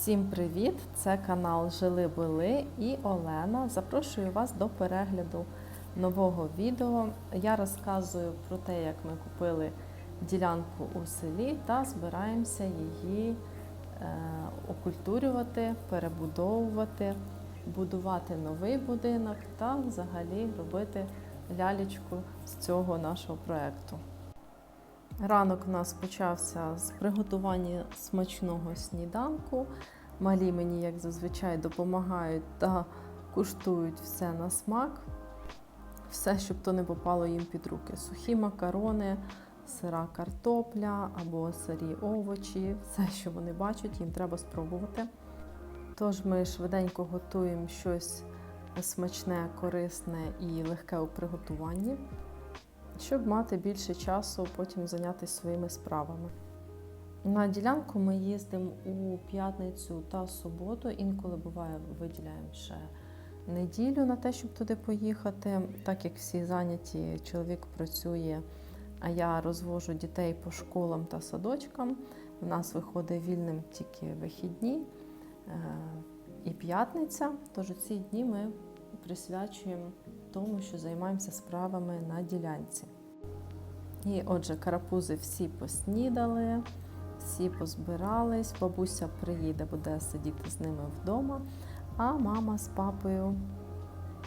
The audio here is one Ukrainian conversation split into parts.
Всім привіт! Це канал Жили Були і Олена. Запрошую вас до перегляду нового відео. Я розказую про те, як ми купили ділянку у селі та збираємося її е, окультурювати, перебудовувати, будувати новий будинок та взагалі робити лялечку з цього нашого проєкту. Ранок у нас почався з приготування смачного сніданку. Малі мені, як зазвичай, допомагають та куштують все на смак. Все, щоб то не попало їм під руки. Сухі макарони, сира картопля або сирі овочі. Все, що вони бачать, їм треба спробувати. Тож ми швиденько готуємо щось смачне, корисне і легке у приготуванні щоб мати більше часу потім зайнятися своїми справами. На ділянку ми їздимо у п'ятницю та суботу. Інколи буває, виділяємо ще неділю на те, щоб туди поїхати. Так як всі зайняті, чоловік працює, а я розвожу дітей по школам та садочкам. У нас виходить вільним тільки вихідні е, і п'ятниця. Тож ці дні ми присвячуємо тому, що займаємося справами на ділянці. І отже, карапузи всі поснідали, всі позбирались. Бабуся приїде, буде сидіти з ними вдома, а мама з папою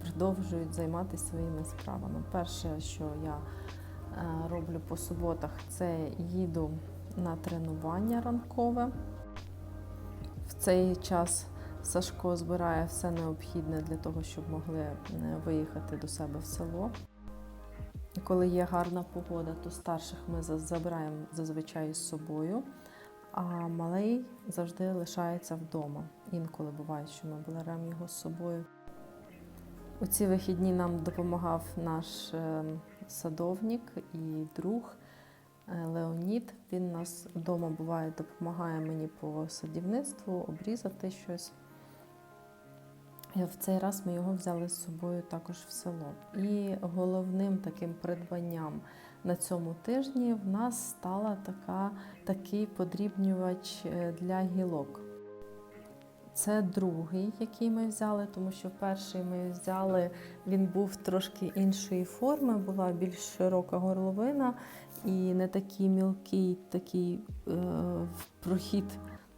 продовжують займатися своїми справами. Перше, що я е, роблю по суботах, це їду на тренування ранкове. В цей час Сашко збирає все необхідне для того, щоб могли е, виїхати до себе в село. Коли є гарна погода, то старших ми забираємо зазвичай з собою, а малий завжди лишається вдома. Інколи буває, що ми беремо його з собою. У ці вихідні нам допомагав наш е, садовник і друг е, Леонід. Він нас вдома буває, допомагає мені по садівництву, обрізати щось. В цей раз ми його взяли з собою також в село. І головним таким придбанням на цьому тижні в нас стала така, такий подрібнювач е, для гілок. Це другий, який ми взяли, тому що перший ми взяли, він був трошки іншої форми, була більш широка горловина і не такий мілкий такий е, прохід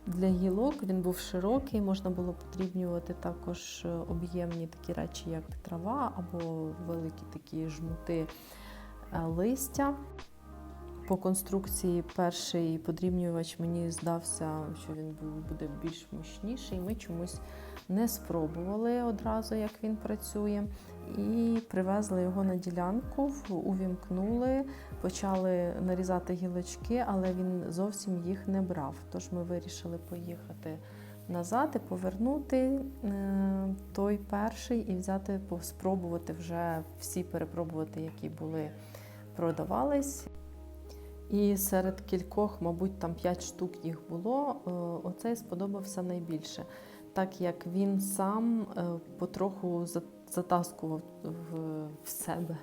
для гілок він був широкий, можна було подрібнювати також об'ємні такі речі, як трава або великі такі жмути е, листя. По конструкції перший подрібнювач мені здався, що він буде більш мощніший. Ми чомусь не спробували одразу, як він працює, і привезли його на ділянку, увімкнули, почали нарізати гілочки, але він зовсім їх не брав. Тож ми вирішили поїхати назад і повернути е, той перший і взяти, спробувати вже всі перепробувати, які були продавались. І серед кількох, мабуть, там 5 штук їх було. е, Оцей сподобався найбільше, так як він сам е, потроху затаскував в себе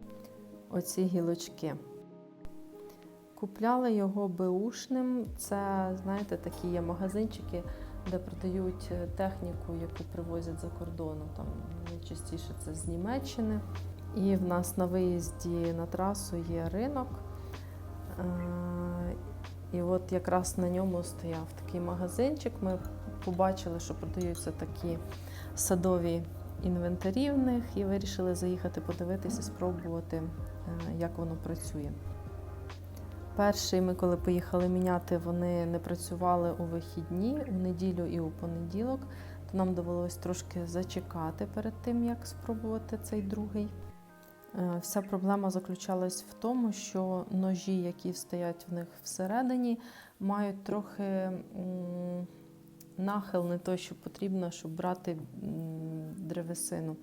оці гілочки. Купляли його беушним. Це, знаєте, такі є магазинчики, де продають техніку, яку привозять за кордону. Там найчастіше це з Німеччини. І в нас на виїзді на трасу є ринок. І от якраз на ньому стояв такий магазинчик. Ми побачили, що продаються такі садові інвентарі в них, і вирішили заїхати подивитися, спробувати, е, як воно працює. Перший ми, коли поїхали міняти, вони не працювали у вихідні, у неділю і у понеділок, то нам довелось трошки зачекати перед тим, як спробувати цей другий. Е, вся проблема заключалась в тому, що ножі, які стоять в них всередині, мають трохи нахил не той, що потрібно, щоб брати древесину.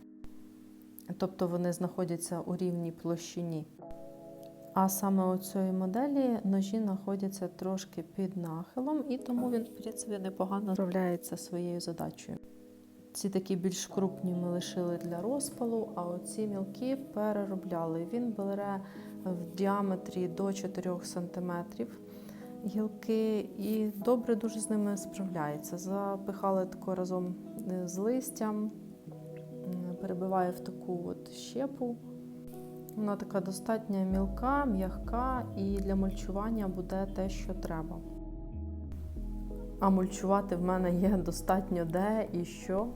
Тобто вони знаходяться у рівній площині. А саме у цієї моделі ножі знаходяться трошки під нахилом, і тому він, в принципі, непогано справляється своєю задачею. Ці такі більш крупні ми лишили для розпалу, а оці мілкі переробляли. Він бере в діаметрі до 4 см. Гілки і добре дуже з ними справляється. Запихали тако разом е, з листям, м, перебиваю в таку от щепу. Вона така достатньо мілка, м'ягка і для мульчування буде те, що треба. А мульчувати в мене є достатньо де і що.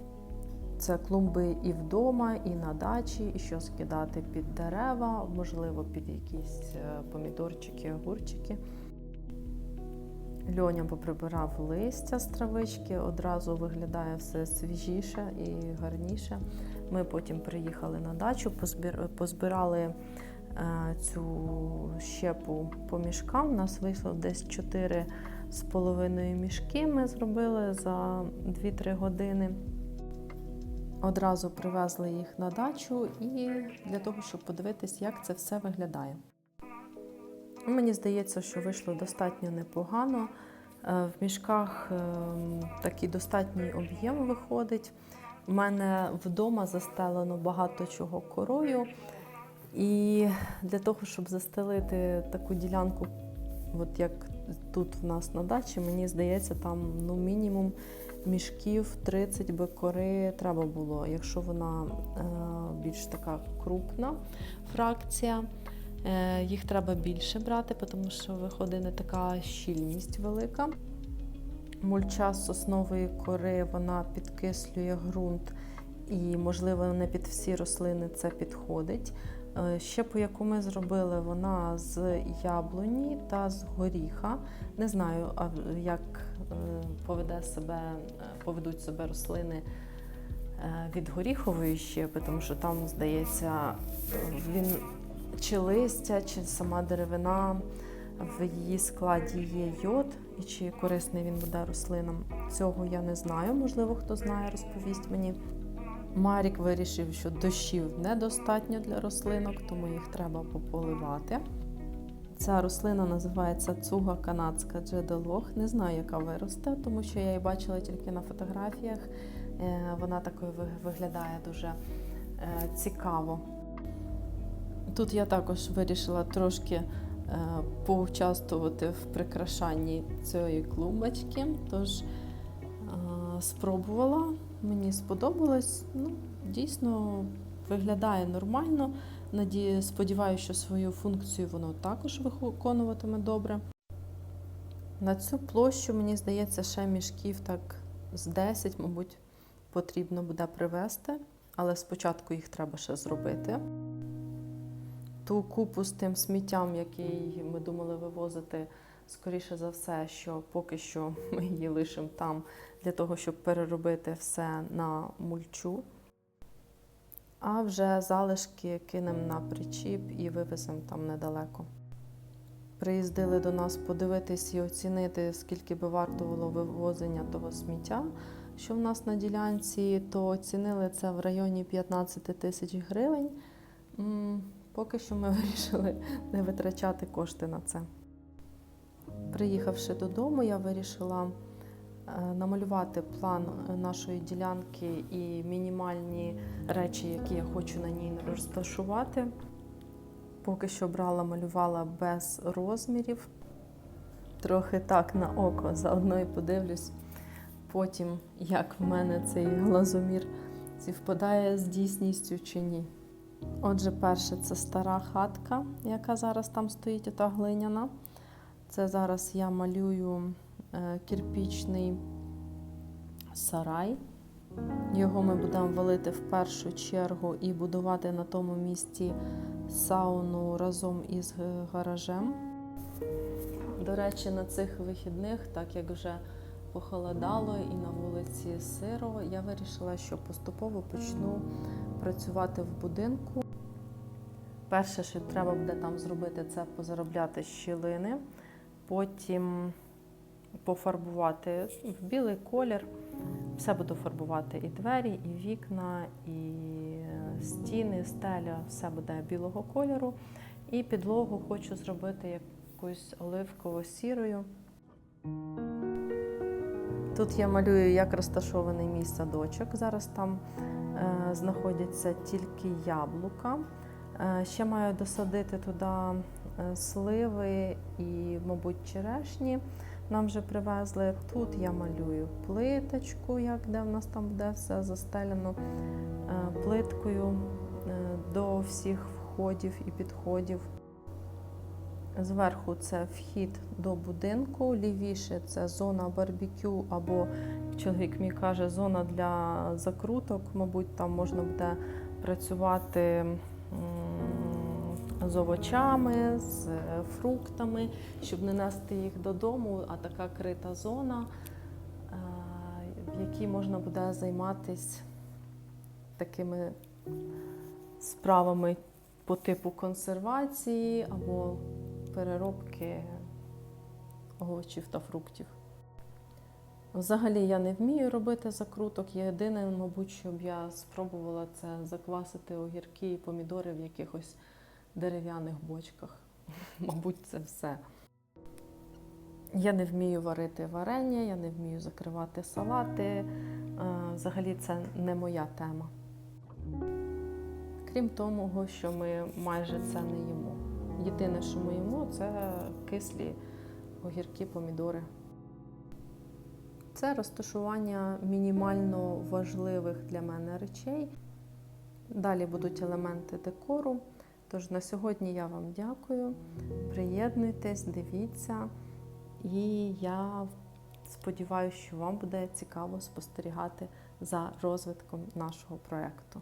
Це клумби і вдома, і на дачі, і що скидати під дерева, можливо, під якісь е, помідорчики, огурчики. Льоня поприбирав листя з травички, одразу виглядає все свіжіше і гарніше. Ми потім приїхали на дачу, позбирали е, цю щепу по мішкам. У нас вийшло десь 4 з половиною мішки. Ми зробили за 2-3 години. Одразу привезли їх на дачу і для того, щоб подивитись, як це все виглядає. Мені здається, що вийшло достатньо непогано. Е, В мішках ем, такий достатній об'єм виходить. У мене вдома застелено багато чого корою. І для того, щоб застелити таку ділянку, от як тут в нас на дачі, мені здається, там ну, мінімум мішків 30 би кори треба було. Якщо вона е, більш така крупна фракція, їх треба більше брати, тому що виходить не така щільність велика. Мульча з соснової кори вона підкислює ґрунт і, можливо, не під всі рослини це підходить. Е, Щепу, яку ми зробили, вона з яблуні та з горіха. Не знаю, як е, поведе себе, е, поведуть себе рослини е, від горіхової щепи, тому що там, здається, він чи листя, чи сама деревина в її складі є йод, і чи корисний він буде рослинам. Цього я не знаю. Можливо, хто знає, розповість мені. Марік вирішив, що дощів недостатньо для рослинок, тому їх треба пополивати. Ця рослина називається цуга канадська джедолох. Не знаю, яка виросте, тому що я її бачила тільки на фотографіях. Е, Вона такою виглядає дуже е, цікаво. Тут я також вирішила трошки е, поучаствувати в прикрашанні цієї клумбочки. Тож е, спробувала, мені сподобалось. Ну, дійсно виглядає нормально. Надію, сподіваюся, що свою функцію воно також виконуватиме добре. На цю площу, мені здається, ще мішків так з 10, мабуть, потрібно буде привезти, але спочатку їх треба ще зробити. Ту купу з тим сміттям, який ми думали вивозити, скоріше за все, що поки що ми її лишимо там для того, щоб переробити все на мульчу. А вже залишки кинемо на причіп і вивеземо там недалеко. Приїздили до нас подивитись і оцінити, скільки би вартувало вивозення того сміття, що в нас на ділянці, то оцінили це в районі 15 тисяч гривень. Поки що ми вирішили не витрачати кошти на це. Приїхавши додому, я вирішила е, намалювати план нашої ділянки і мінімальні речі, які я хочу на ній розташувати. Поки що брала, малювала без розмірів. Трохи так на око, заодно і подивлюсь потім, як в мене цей глазомір співпадає з дійсністю чи ні. Отже, перше це стара хатка, яка зараз там стоїть, ота глиняна. Це зараз я малюю е, кирпічний сарай. Його ми будемо валити в першу чергу і будувати на тому місці сауну разом із е, гаражем. До речі, на цих вихідних, так як вже похолодало і на вулиці сиро, я вирішила, що поступово почну працювати в будинку. Перше, що треба буде там зробити, це позаробляти щілини, потім пофарбувати в білий колір. Все буду фарбувати і двері, і вікна, і стіни, стеля, все буде білого кольору. І підлогу хочу зробити якусь оливково-сірою. Тут я малюю, як розташований мій садочок. Зараз там е, знаходяться тільки яблука. Е, ще маю досадити туди е, сливи і, мабуть, черешні нам вже привезли. Тут я малюю плиточку, як де в нас там буде все застелено е, плиткою е, до всіх входів і підходів. Зверху це вхід до будинку, лівіше це зона барбекю, або, чоловік мій каже, зона для закруток. Мабуть, там можна буде працювати з овочами, з е, фруктами, щоб не нести їх додому, а така крита зона, е, в якій можна буде займатися такими справами по типу консервації або переробки овочів та фруктів. Взагалі я не вмію робити закруток. Єдине, мабуть, щоб я спробувала це заквасити огірки і помідори в якихось дерев'яних бочках. Мабуть, це все. Я не вмію варити варення, я не вмію закривати салати. Е, Взагалі це не моя тема. Крім того, що ми майже це не їмо. Єдине, що ми їмо, це кислі огірки, помідори. Це розташування мінімально важливих для мене речей. Далі будуть елементи декору. Тож на сьогодні я вам дякую. Приєднуйтесь, дивіться. І я сподіваюся, що вам буде цікаво спостерігати за розвитком нашого проєкту.